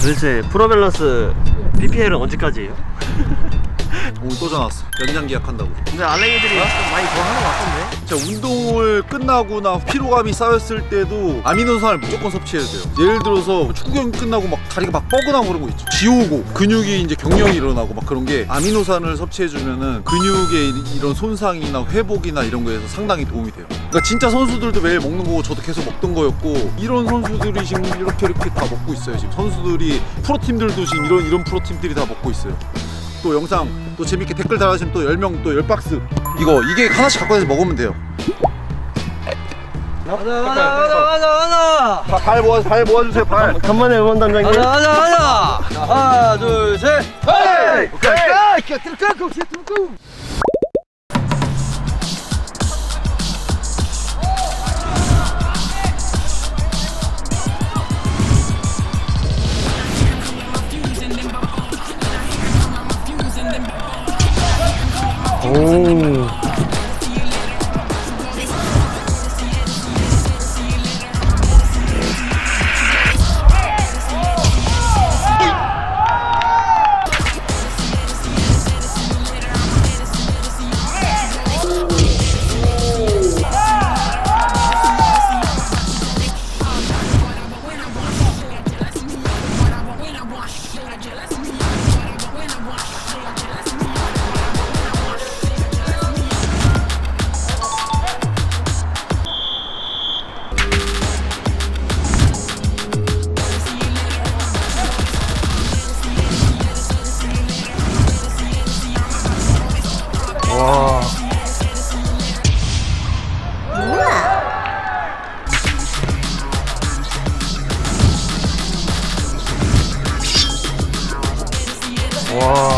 도대체 프로밸런스 PPL은 언제까지예요? 오늘 또 전화 왔어. 연장 계약한다고. 근데 알랭이들이 좀 많이 좋아하는 것 같던데? 자 운동을 끝나고나 피로감이 쌓였을 때도 아미노산을 무조건 섭취해야 돼요. 예를 들어서 축구 경기 끝나고 막 다리가 막 뻐근하고 그런 거 있죠. 지오고 근육이 이제 경련이 일어나고 막 그런 게 아미노산을 섭취해주면은 근육의 이- 이런 손상이나 회복이나 이런 거에서 상당히 도움이 돼요. 그러니까 진짜 선수들도 매일 먹는 거고 저도 계속 먹던 거였고 이런 선수들이 지금 이렇게 이렇게 다 먹고 있어요. 지금 선수들이 프로팀들도 지금 이런 이런 프로팀들이 다 먹고 있어요. 또 영상 또 재밌게 댓글 달아주시면 또 10명 또 10박스. 이거 이게 하나씩 갖고 와서 먹으면 돼요. 가자 가자 가자 가자 가자 발 모아 발 모아주세요 발. 간만에 응원단장님. 가자 가자 가자 하나 둘셋. 헤이! 오 와. 와.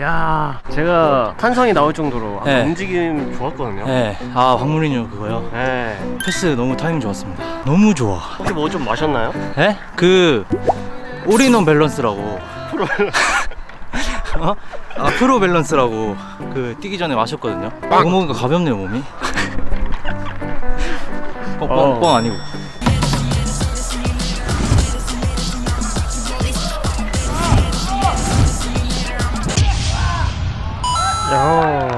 야, 제가 탄성이 나올 정도로 아까 네. 움직임 좋았거든요. 네, 아 박무리뉴 그거요. 네. 패스 너무 타이밍 좋았습니다. 너무 좋아. 혹시 뭐 좀 마셨나요? 예? 그 올인원 밸런스라고. 어? 아 프로 밸런스라고 그 뛰기 전에 마셨거든요. 그거 먹으니까 가볍네요 몸이. 뻥뻥 어. 뻥 아니고. 야.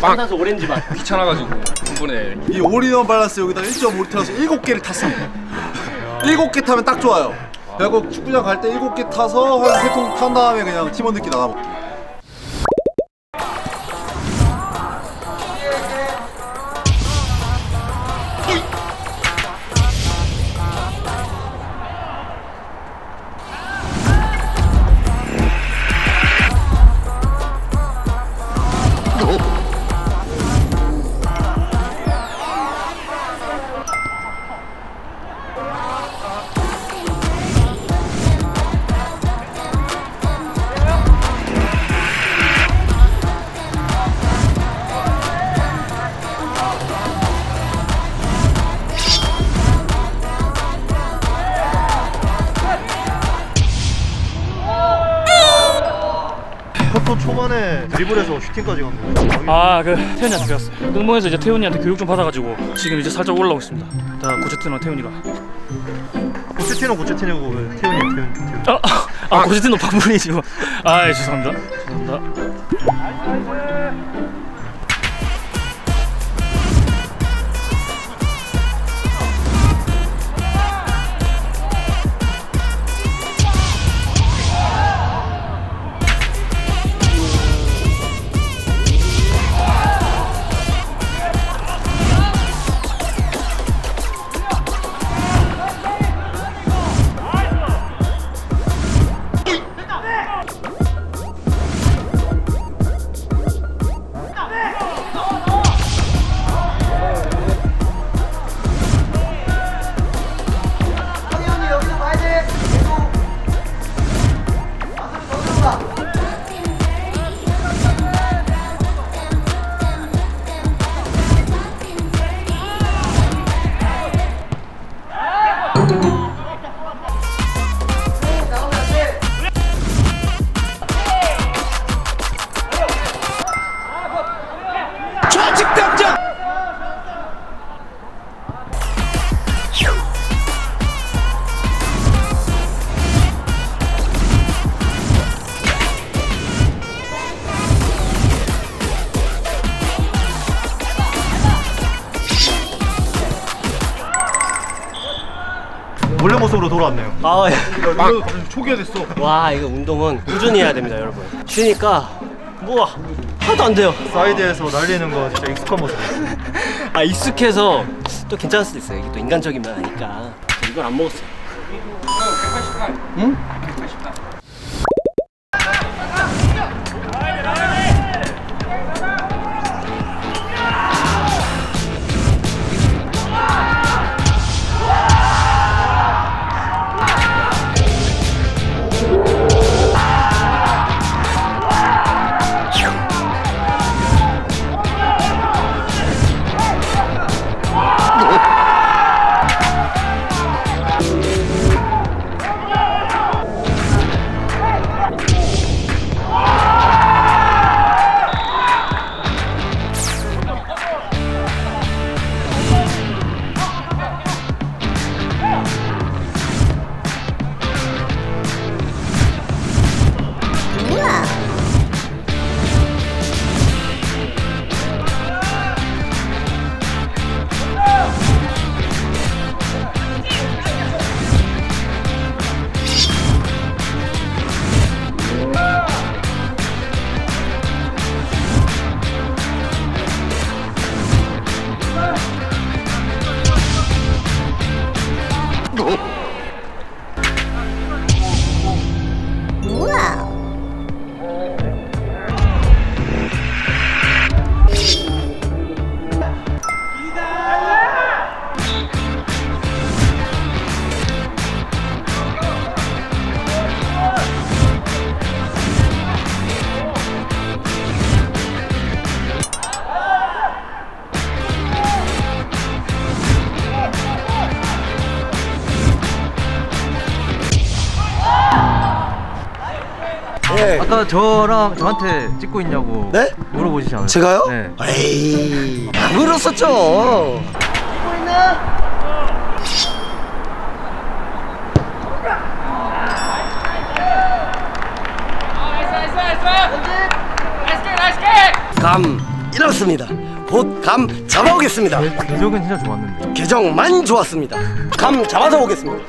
빵타서 오렌지 맛. 귀찮아가지고 한 번에. 이 올인원 밸런스 여기다 1.5를 타서 7개를 탔어. 7개 타면 딱 좋아요. 그리고 축구장 갈 때 7개 타서 한 3통 탄 다음에 그냥 팀원들끼리 나눠 먹기 드리블에서 슈팅까지 간 거예요. 아그 태훈이한테 배웠어요. 응모에서 이제 태훈이한테 교육 좀 받아가지고 지금 이제 살짝 올라오고 있습니다. 자 고체트너 태훈이가. 고체티노 고체티노고 왜 태훈이 태훈 태훈. 아, 아, 아 고체트너 바분이지고 아 예, 죄송합니다. 죄송합니다 돌아왔네요. 아, 이거 갑자기 초기화 됐어. 와 이거 운동은 꾸준히 해야 됩니다 여러분. 쉬니까 뭐가 하나도 안 돼요. 사이드에서 날리는 거 진짜 익숙한 모습. 아 익숙해서 또 괜찮을 수도 있어요. 이게 또 인간적인 면 아니까. 이걸 안 먹었어요. 아까 저랑 저한테 찍고 있냐고 네? 물어보시지 않았어요? 제가요? 네. 에이 안 그랬었죠 감 잃었습니다 곧 감 잡아오겠습니다 궤적은 진짜 좋았는데 계정만 좋았습니다 감 잡아서 오겠습니다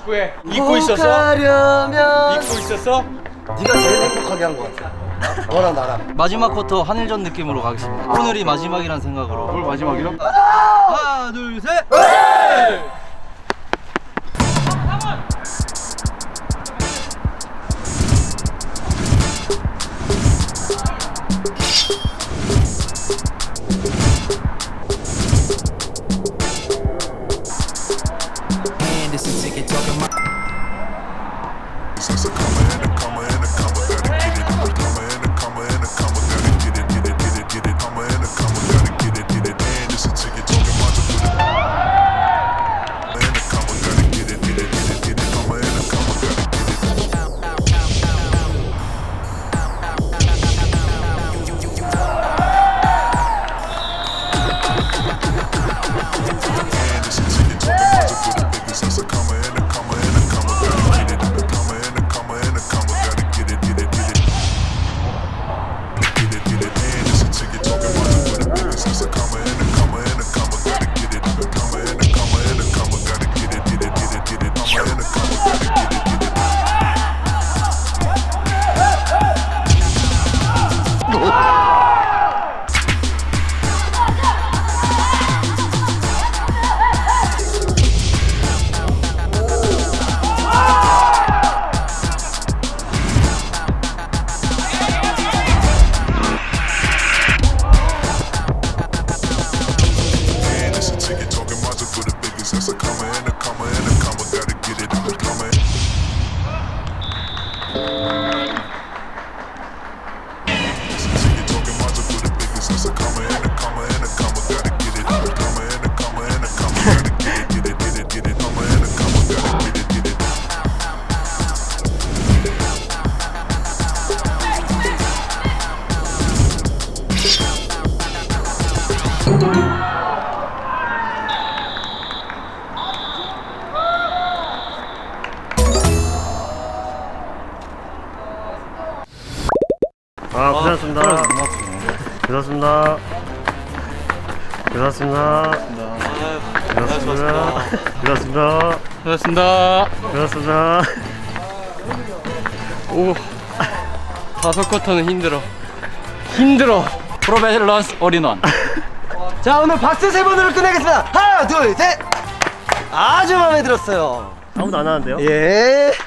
축구해. 잊고 있었어? 가려면 잊고 있었어? 네가 제일 행복하게 한 것 같아. 너랑 나랑. 마지막 쿼터 한일전 느낌으로 가겠습니다. 오늘이 마지막이란 생각으로. 뭘 마지막이라? 하나, 둘, 셋. 아 고생하셨습니다. 고생 하셨습니다 고생하셨습니다 고생하셨습니다 고생하셨습니다 수고하셨습니다. 고생하셨습니다 오 다섯 쿼터는 힘들어. 힘들어. 프로베일런스 올인원. 자 오늘 박수 세 번으로 끝내겠습니다. 하나 둘 셋. 아주 마음에 들었어요. 아무도 안 하는데요? 예.